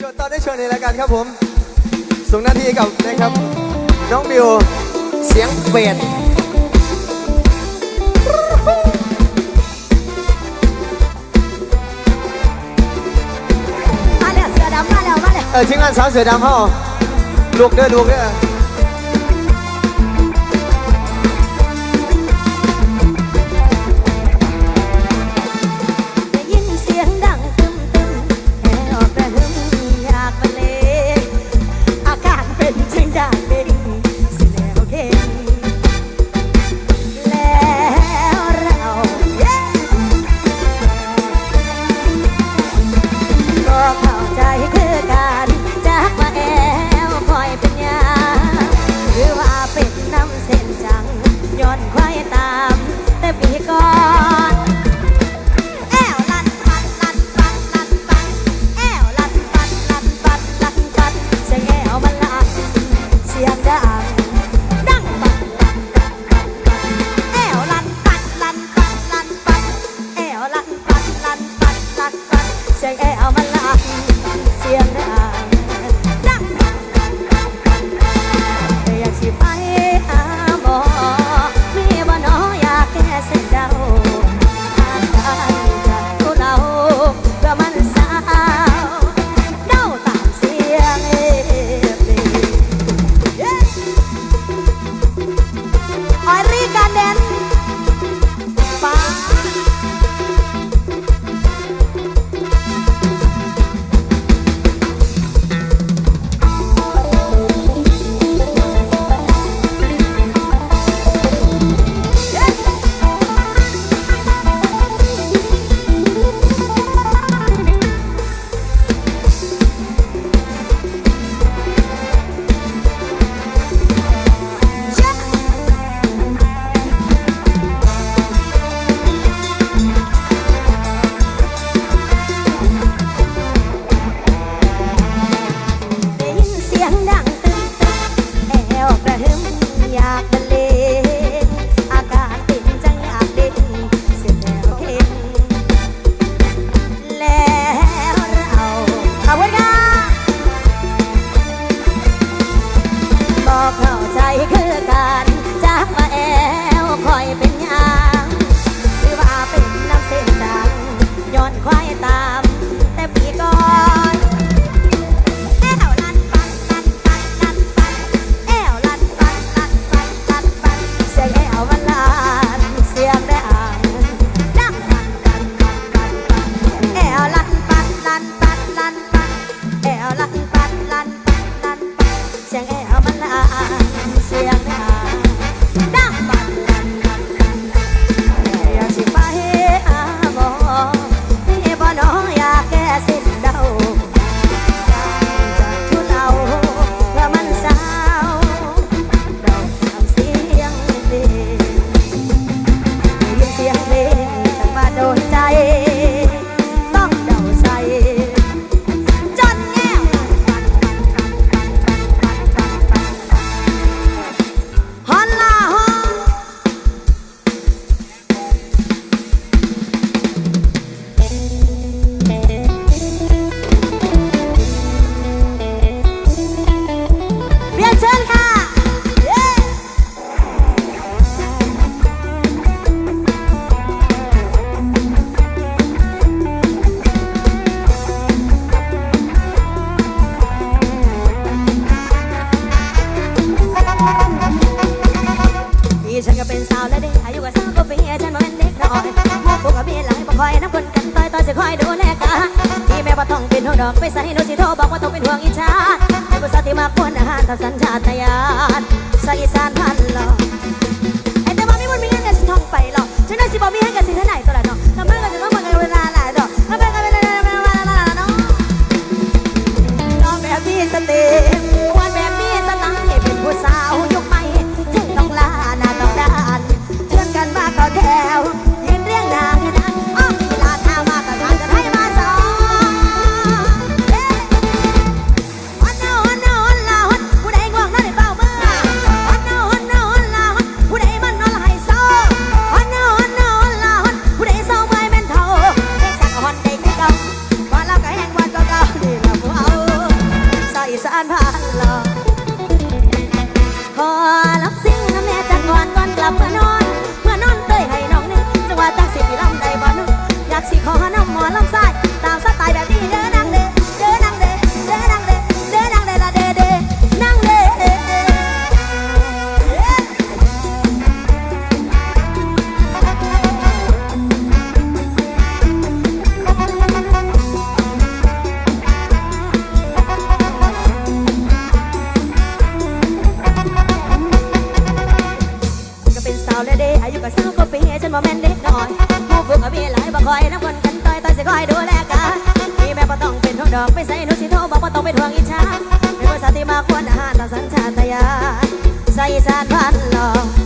โจทย์ตอนได้เชิญในรายการครับผม ส่งหน้าที่กับนะครับ น้องบิว เสียงเบสมเสือดำมาแล้วมาแเออทีมงานสาวเสือดำเขาลูกเด้อลูกเด้อ อยดูแลกันที่แม่ว่ต้องเป็นหัวดอกไปใส่หนูสิโทรบอกว่าต้องเป็นห่วงอิจฉาเป็นภาษาที่มากวนอาหารตามสัญชาตญาณสายสานพัน เอาเลยด้อายุก็สาวก็ปีจนบ่แม่นเด็กน้อยหมู่พวกก็มีหลายบ่คอยน้ำคนกันต่อยต่อยสิคอยดูแลกันมีแม่บ่ต้องเป็นหัวดอกไปใส่หนูสิโทรบอกบ่ต้องเป็นห่วงอีช้าไม่นภาสาที่มาควรอาหารตามสัญชาตญาณใส่สารพันหลอก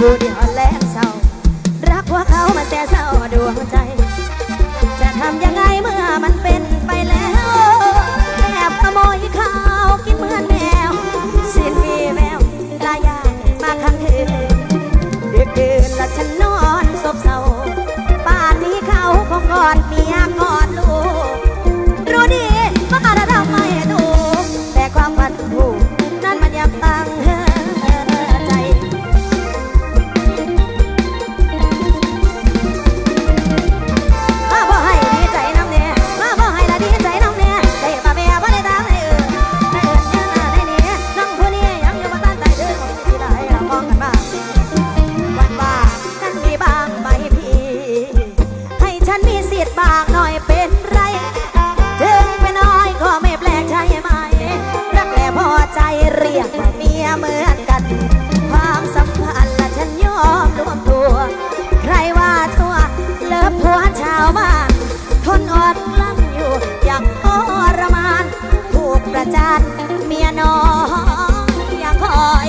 ผู้เดียวแลนเศร้า รักว่าเขามาแต่เศร้าดวงใจ เหมือนกัน ความสัมพันธ์และฉันยอมรวมตัว ใครว่าชั่วเลิฟผัวชาวบ้าน ทนอดกลั้นอยู่อย่างทรมาน ถูกประจานเมียน้องอย่าคอย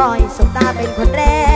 คอยสบตาเป็นคนแรก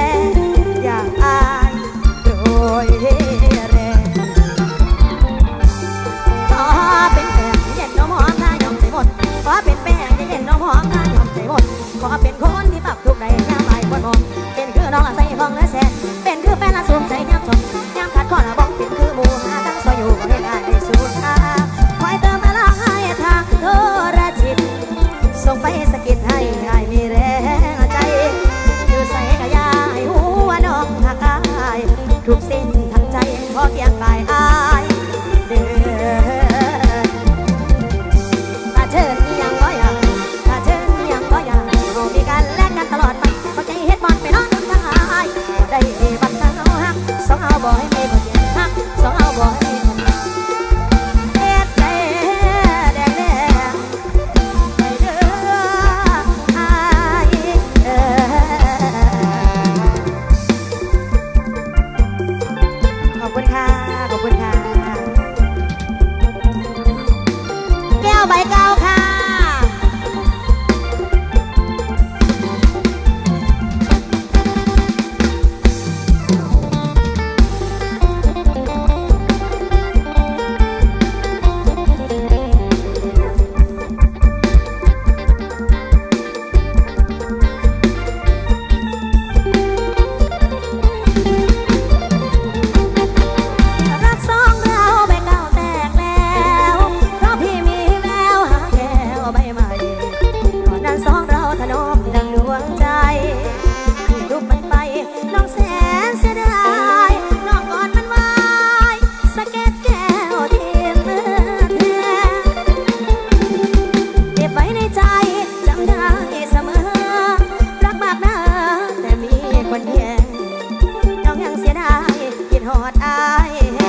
ได้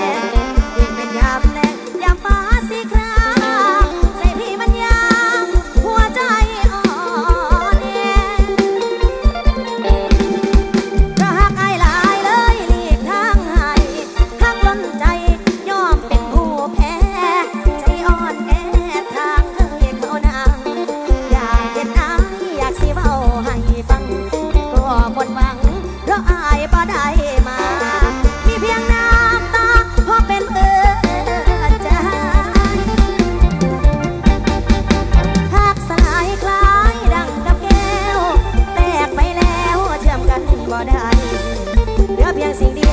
不要变心的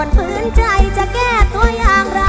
คนพื้นใจจะแก้ตัวอย่างไร